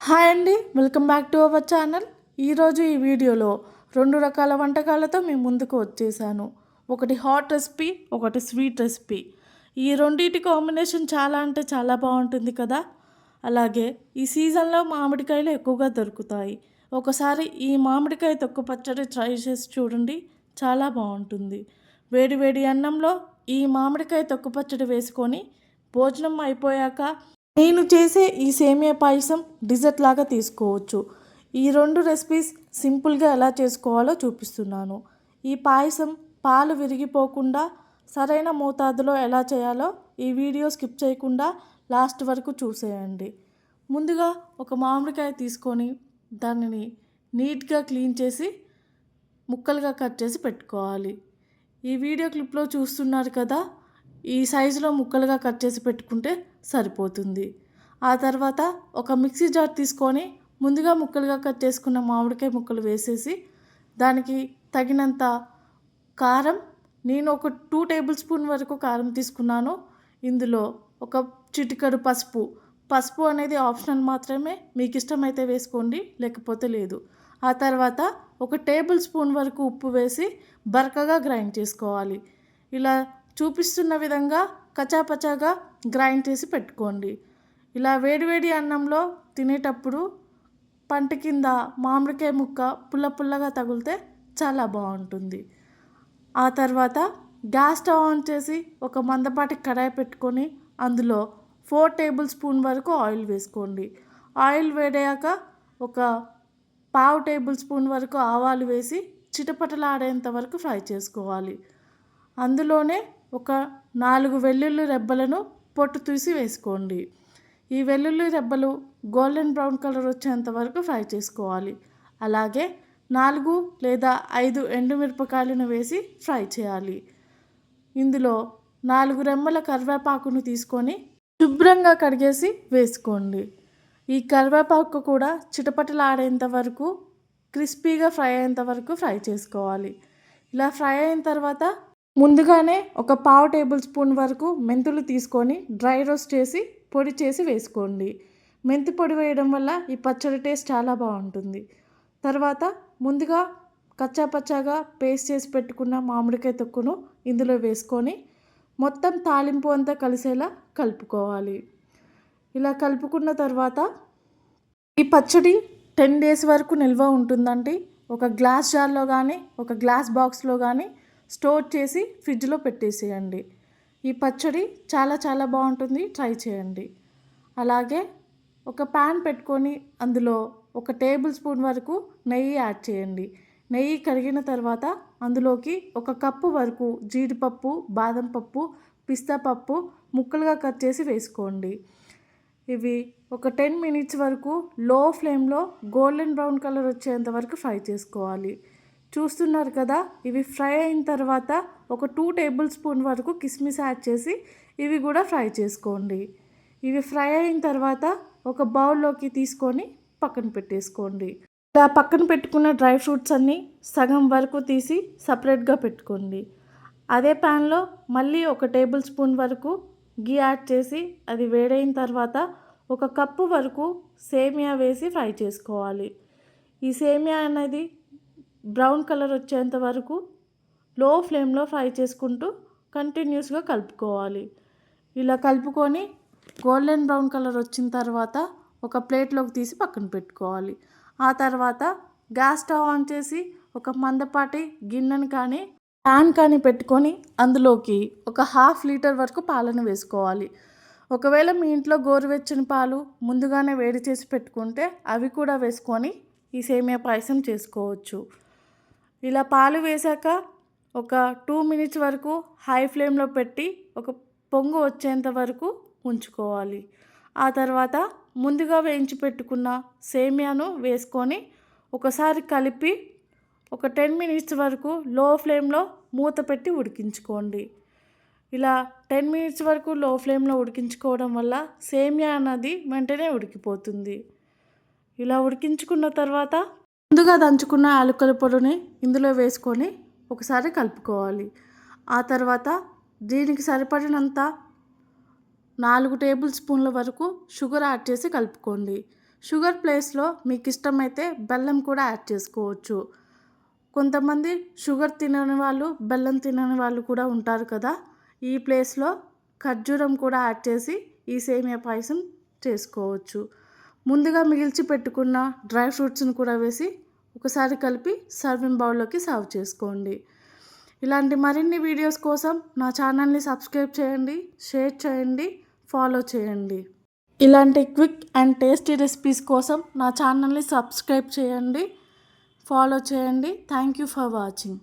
Hi అండి welcome back to our channel. ఈరోజు ఈ వీడియోలో రెండు రకాల వంటకాలతో మేము ముందుకు వచ్చేసాను. ఒకటి హాట్ రెసిపీ ఒకటి స్వీట్ రెసిపీ ఈ రెండింటి కాంబినేషన్ చాలా అంటే చాలా బాగుంటుంది కదా? అలాగే ఈ సీజన్లో మామిడికాయలు ఎక్కువగా దొరుకుతాయి. ఒకసారి ఈ మామిడికాయ తొక్కు పచ్చడి ట్రై చేసి చూడండి చాలా బాగుంటుంది. వేడి వేడి అన్నంలో ఈ మామిడికాయ తొక్కు పచ్చడి వేసుకొని భోజనం అయిపోయాక నేను చేసే ఈ సేమియా పాయసం డిజర్ట్ లాగా తీసుకోవచ్చు. ఈ రెండు రెసిపీస్ సింపుల్గా ఎలా చేసుకోవాలో చూపిస్తున్నాను. ఈ పాయసం పాలు విరిగిపోకుండా సరైన మోతాదులో ఎలా చేయాలో ఈ వీడియో స్కిప్ చేయకుండా లాస్ట్ వరకు చూసేయండి. ముందుగా ఒక మామిడికాయ తీసుకొని దానిని నీట్గా క్లీన్ చేసి ముక్కలుగా కట్ చేసి పెట్టుకోవాలి. ఈ వీడియో క్లిప్లో చూస్తున్నారు కదా ఈ సైజులో ముక్కలుగా కట్ చేసి పెట్టుకుంటే సరిపోతుంది. ఆ తర్వాత ఒక మిక్సీ జార్ తీసుకొని ముందుగా ముక్కలుగా కట్ చేసుకున్న మామిడికాయ ముక్కలు వేసేసి దానికి తగినంత కారం నేను ఒక టూ టేబుల్ స్పూన్ వరకు కారం తీసుకున్నాను. ఇందులో ఒక చిటికడు పసుపు. పసుపు అనేది ఆప్షనల్ మాత్రమే. మీకు ఇష్టమైతే వేసుకోండి లేకపోతే లేదు. ఆ తర్వాత ఒక టేబుల్ స్పూన్ వరకు ఉప్పు వేసి బరకగా గ్రైండ్ చేసుకోవాలి. ఇలా చూపిస్తున్న విధంగా కచాపచాగా గ్రైండ్ చేసి పెట్టుకోండి. ఇలా వేడివేడి అన్నంలో తినేటప్పుడు పంట కింద మామిడికాయ ముక్క పుల్ల పుల్లగా తగిలితే చాలా బాగుంటుంది. ఆ తర్వాత గ్యాస్ స్టవ్ ఆన్ చేసి ఒక మందపాటి కడాయి పెట్టుకొని అందులో ఫోర్ టేబుల్ స్పూన్ వరకు ఆయిల్ వేసుకోండి. ఆయిల్ వేడాక ఒక పావు టేబుల్ స్పూన్ వరకు ఆవాలు వేసి చిటపటలాడేంత వరకు ఫ్రై చేసుకోవాలి. అందులోనే ఒక నాలుగు వెల్లుల్లి రెబ్బలను పొట్టు తీసి వేసుకోండి. ఈ వెల్లుల్లి రెబ్బలు గోల్డెన్ బ్రౌన్ కలర్ వచ్చేంత వరకు ఫ్రై చేసుకోవాలి. అలాగే నాలుగు లేదా ఐదు ఎండుమిరపకాయలను వేసి ఫ్రై చేయాలి. ఇందులో నాలుగు రెమ్మల కరివేపాకును తీసుకొని శుభ్రంగా కడిగేసి వేసుకోండి. ఈ కరివేపాకు కూడా చిటపటలాడేంత వరకు క్రిస్పీగా ఫ్రై అయ్యేంత వరకు ఫ్రై చేసుకోవాలి. ఇలా ఫ్రై అయిన తర్వాత ముందుగానే ఒక పావు టేబుల్ స్పూన్ వరకు మెంతులు తీసుకొని డ్రై రోస్ట్ చేసి పొడి చేసి వేసుకోండి. మెంతి పొడి వేయడం వల్ల ఈ పచ్చడి టేస్ట్ చాలా బాగుంటుంది. తర్వాత ముందుగా కచ్చా పచ్చాగా పేస్ట్ చేసి పెట్టుకున్న మామిడికాయ తొక్కును ఇందులో వేసుకొని మొత్తం తాలింపు అంతా కలిసేలా కలుపుకోవాలి. ఇలా కలుపుకున్న తర్వాత ఈ పచ్చడి టెన్ డేస్ వరకు నిల్వ ఉంటుందండి. ఒక గ్లాస్ జార్లో కానీ ఒక గ్లాస్ బాక్స్లో కానీ స్టోర్ చేసి ఫ్రిడ్జ్లో పెట్టేసేయండి. ఈ పచ్చడి చాలా చాలా బాగుంటుంది. ట్రై చేయండి. అలాగే ఒక ప్యాన్ పెట్టుకొని అందులో ఒక టేబుల్ స్పూన్ వరకు నెయ్యి యాడ్ చేయండి. నెయ్యి కరిగిన తర్వాత అందులోకి ఒక కప్పు వరకు జీడిపప్పు బాదం పప్పు పిస్తా పప్పు ముక్కలుగా కట్ చేసి వేసుకోండి. ఇవి ఒక టెన్ మినిట్స్ వరకు లో ఫ్లేమ్లో గోల్డెన్ బ్రౌన్ కలర్ వచ్చేంత వరకు ఫ్రై చేసుకోవాలి. చూస్తున్నారు కదా ఇవి ఫ్రై అయిన తర్వాత ఒక టూ టేబుల్ స్పూన్ వరకు కిస్మిస్ యాడ్ చేసి ఇవి కూడా ఫ్రై చేసుకోండి. ఇవి ఫ్రై అయిన తర్వాత ఒక బౌల్లోకి తీసుకొని పక్కన పెట్టేసుకోండి. ఇలా పక్కన పెట్టుకున్న డ్రై ఫ్రూట్స్ అన్నీ సగం వరకు తీసి సపరేట్గా పెట్టుకోండి. అదే ప్యాన్లో మళ్ళీ ఒక టేబుల్ స్పూన్ వరకు గీ యాడ్ చేసి అది వేడైన తర్వాత ఒక కప్పు వరకు సేమియా వేసి ఫ్రై చేసుకోవాలి. ఈ సేమియా అనేది బ్రౌన్ కలర్ వచ్చేంత వరకు లో ఫ్లేమ్లో ఫ్రై చేసుకుంటూ కంటిన్యూస్గా కలుపుకోవాలి. ఇలా కలుపుకొని గోల్డెన్ బ్రౌన్ కలర్ వచ్చిన తర్వాత ఒక ప్లేట్లోకి తీసి పక్కన పెట్టుకోవాలి. ఆ తర్వాత గ్యాస్ స్టవ్ ఆన్ చేసి ఒక మందపాటి గిన్నెని కానీ ప్యాన్ కానీ పెట్టుకొని అందులోకి ఒక హాఫ్ లీటర్ వరకు పాలను వేసుకోవాలి. ఒకవేళ మీ ఇంట్లో గోరువెచ్చని పాలు ముందుగానే వేడి చేసి పెట్టుకుంటే అవి కూడా వేసుకొని ఈ సేమియా పాయసం చేసుకోవచ్చు. ఇలా పాలు వేశాక ఒక టూ మినిట్స్ వరకు హై ఫ్లేమ్లో పెట్టి ఒక పొంగు వచ్చేంత వరకు ఉంచుకోవాలి. ఆ తర్వాత ముందుగా వేయించి పెట్టుకున్న సేమియాను వేసుకొని ఒకసారి కలిపి ఒక టెన్ మినిట్స్ వరకు లో ఫ్లేమ్లో మూత పెట్టి ఉడికించుకోండి. ఇలా టెన్ మినిట్స్ వరకు లో ఫ్లేమ్లో ఉడికించుకోవడం వల్ల సేమియా అన్నది వెంటనే ఉడికిపోతుంది. ఇలా ఉడికించుకున్న తర్వాత ముందుగా దంచుకున్న యాలకుల పొడిని ఇందులో వేసుకొని ఒకసారి కలుపుకోవాలి. ఆ తర్వాత దీనికి సరిపడినంత నాలుగు టేబుల్ స్పూన్ల వరకు షుగర్ యాడ్ చేసి కలుపుకోండి. షుగర్ ప్లేస్లో మీకు ఇష్టమైతే బెల్లం కూడా యాడ్ చేసుకోవచ్చు. కొంతమంది షుగర్ తినని వాళ్ళు బెల్లం తినని వాళ్ళు కూడా ఉంటారు కదా ఈ ప్లేస్లో ఖర్జూరం కూడా యాడ్ చేసి ఈ సేమియా పాయసం చేసుకోవచ్చు. ముందుగా మిగిల్చి పెట్టుకున్న డ్రై ఫ్రూట్స్ని కూడా వేసి ఒకసారి కలిపి సర్వింగ్ బౌల్లోకి సర్వ్ చేసుకోండి. ఇలాంటి మరిన్ని వీడియోస్ కోసం నా ఛానల్ని సబ్స్క్రైబ్ చేయండి షేర్ చేయండి ఫాలో చేయండి. ఇలాంటి క్విక్ అండ్ టేస్టీ రెసిపీస్ కోసం నా ఛానల్ని సబ్స్క్రైబ్ చేయండి ఫాలో చేయండి. Thank you for watching.